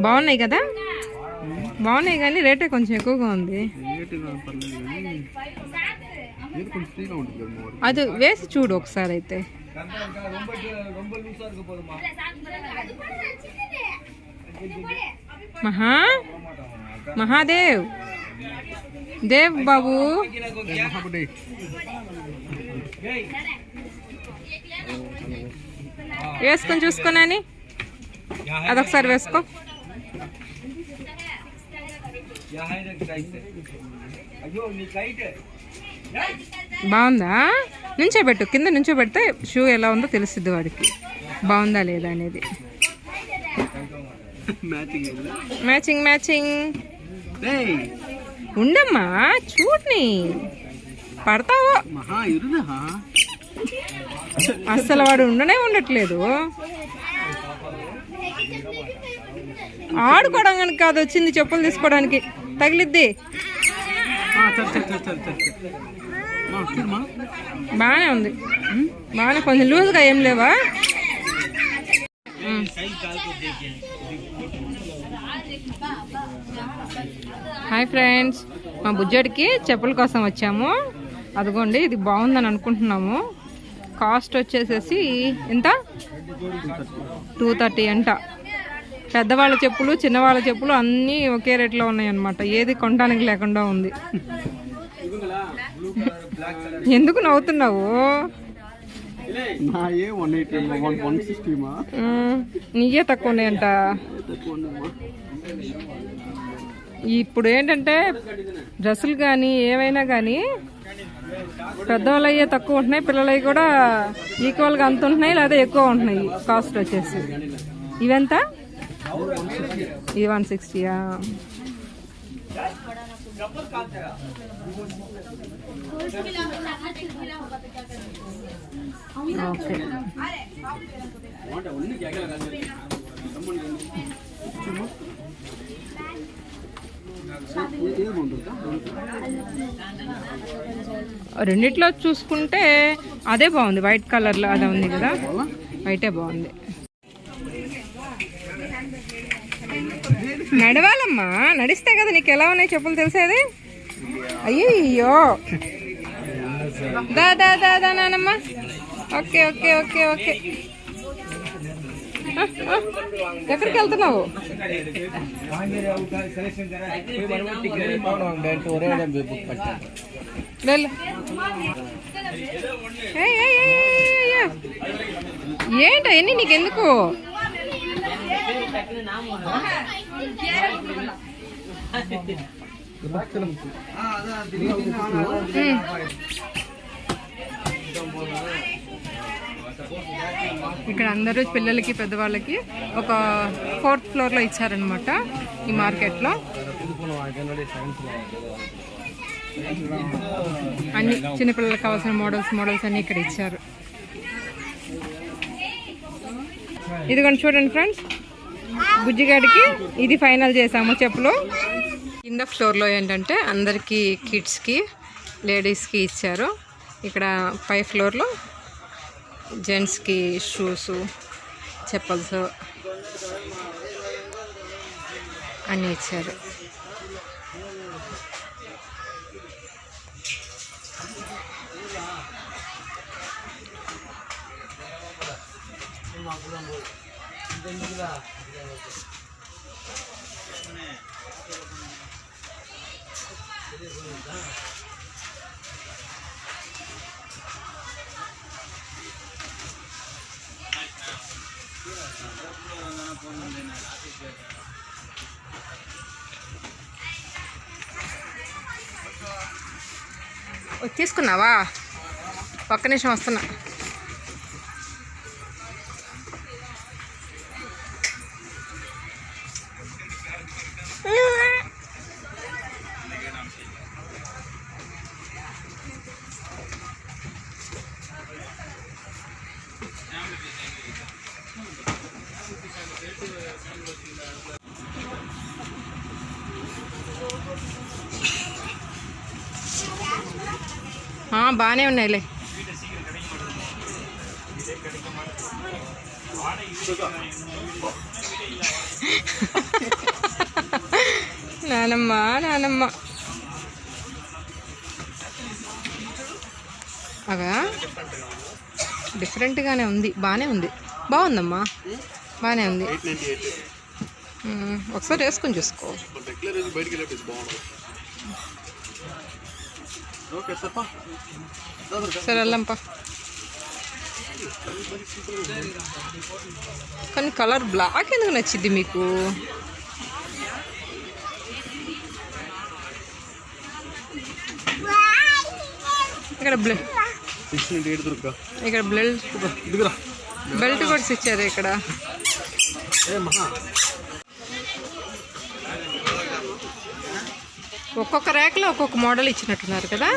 బాగున్నాయి కదా? బాగున్నాయి కానీ రేటే కొంచెం ఎక్కువగా ఉంది. అది వేసి చూడు ఒకసారి అయితే. మహా? మహాదేవ్. దేవ్ బాబు. వేసుకొని చూసుకున్నాని అదొకసారి వేసుకో. బాగుందా? నుంచోబెట్టు కింద నుంచోబెడితే షూ ఎలా ఉందో తెలుస్తుంది వాడికి. బాగుందా లేదా అనేది. మ్యాచింగ్ మ్యాచింగ్ ఉండమ్మా చూడని. పడతావో? అస్సలు వాడు ఉండనే ఉండట్లేదు. ఆడుకోవడానికి కాదు వచ్చింది చెప్పులు తీసుకోవడానికి. తగిలిద్ది. బాగానే ఉంది. బాగానే కొంచెం లూజ్గా ఏం లేవా. హాయ్ ఫ్రెండ్స్ మా బుజ్జడికి చెప్పుల కోసం వచ్చాము. అదిగోండి ఇది బాగుందని అనుకుంటున్నాము. కాస్ట్ వచ్చేసేసి ఎంత? టూ థర్టీ అంట. పెద్దవాళ్ళ చెప్పులు చిన్నవాళ్ళ చెప్పులు అన్నీ ఒకే రేట్లో ఉన్నాయి అన్నమాట ఏది కొనడానికి లేకుండా ఉంది. ఎందుకు నవ్వుతున్నావు? నీయే తక్కువ ఉన్నాయంట. ఇప్పుడు ఏంటంటే డ్రెస్సులు కానీ ఏవైనా కానీ పెద్దవాళ్ళు అయ్యే తక్కువ ఉంటున్నాయి పిల్లలవి కూడా ఈక్వల్గా అంత ఉంటున్నాయి లేదా ఎక్కువ ఉంటున్నాయి కాస్ట్ వచ్చేసి. ఇవెంత? ఇది వన్ సిక్స్టీయా ఓకే. రెండిట్లో చూసుకుంటే అదే బాగుంది. వైట్ కలర్లో అదే ఉంది కదా. వైటే బాగుంది. నడవాలమ్మా. నడిస్తే కదా నీకు ఎలా ఉన్నాయి చెప్పులు తెలిసేది అయ్యో దా దా దా దా నానమ్మ. Okay okay okay okay. ఎక్కడికి వెళ్తున్నావు? ఏంటో ఎన్ని నీకెందుకు? ఇక్కడ అందరూ పిల్లలకి పెద్దవాళ్ళకి ఒక ఫోర్త్ ఫ్లోర్లో ఇచ్చారనమాట ఈ మార్కెట్లో. అన్ని చిన్నపిల్లలకు కావాల్సిన మోడల్స్ మోడల్స్ అన్ని ఇక్కడ ఇచ్చారు. ఇదిగోండి చూడండి ఫ్రెండ్స్. బుజ్జిగాడికి ఇది ఫైనల్ చేసాము చెప్పులు. కింద ఫ్లోర్లో ఏంటంటే అందరికీ కిడ్స్కి లేడీస్కి ఇచ్చారు. ఇక్కడ పై ఫ్లోర్లో జెంట్స్కి షూస్ చెప్పల్స్ అన్నీ ఇచ్చారు. మాకు తీసుకున్నావా? ఒక్క నిమిషం వస్తున్నా. బాగానే ఉన్నాయిలే. నానమ్మ నానమ్మ. అవా డిఫరెంట్గానే ఉంది బాగానే ఉంది. బాగుందమ్మా. బాగానే ఉంది. ఒకసారి వేసుకొని చూసుకో రెగ్యులర్ వేసి బయటికి వెళ్ళేది బాగుంది ఓకే తప్ప సరే వెళ్ళంపా కానీ కలర్ బ్లాక్ ఎందుకు నచ్చింది మీకు? ఇక్కడ బ్లె సిక్స్ నైంటీ ఎయిట్ దొరుకుతా ఇక్కడ దిగురా బెల్ట్ కూడా ఇచ్చారు ఇక్కడ ఏ మహా ఒక్కొక్క ర్యాక్లో ఒక్కొక్క మోడల్ ఇచ్చినట్టున్నారు కదా?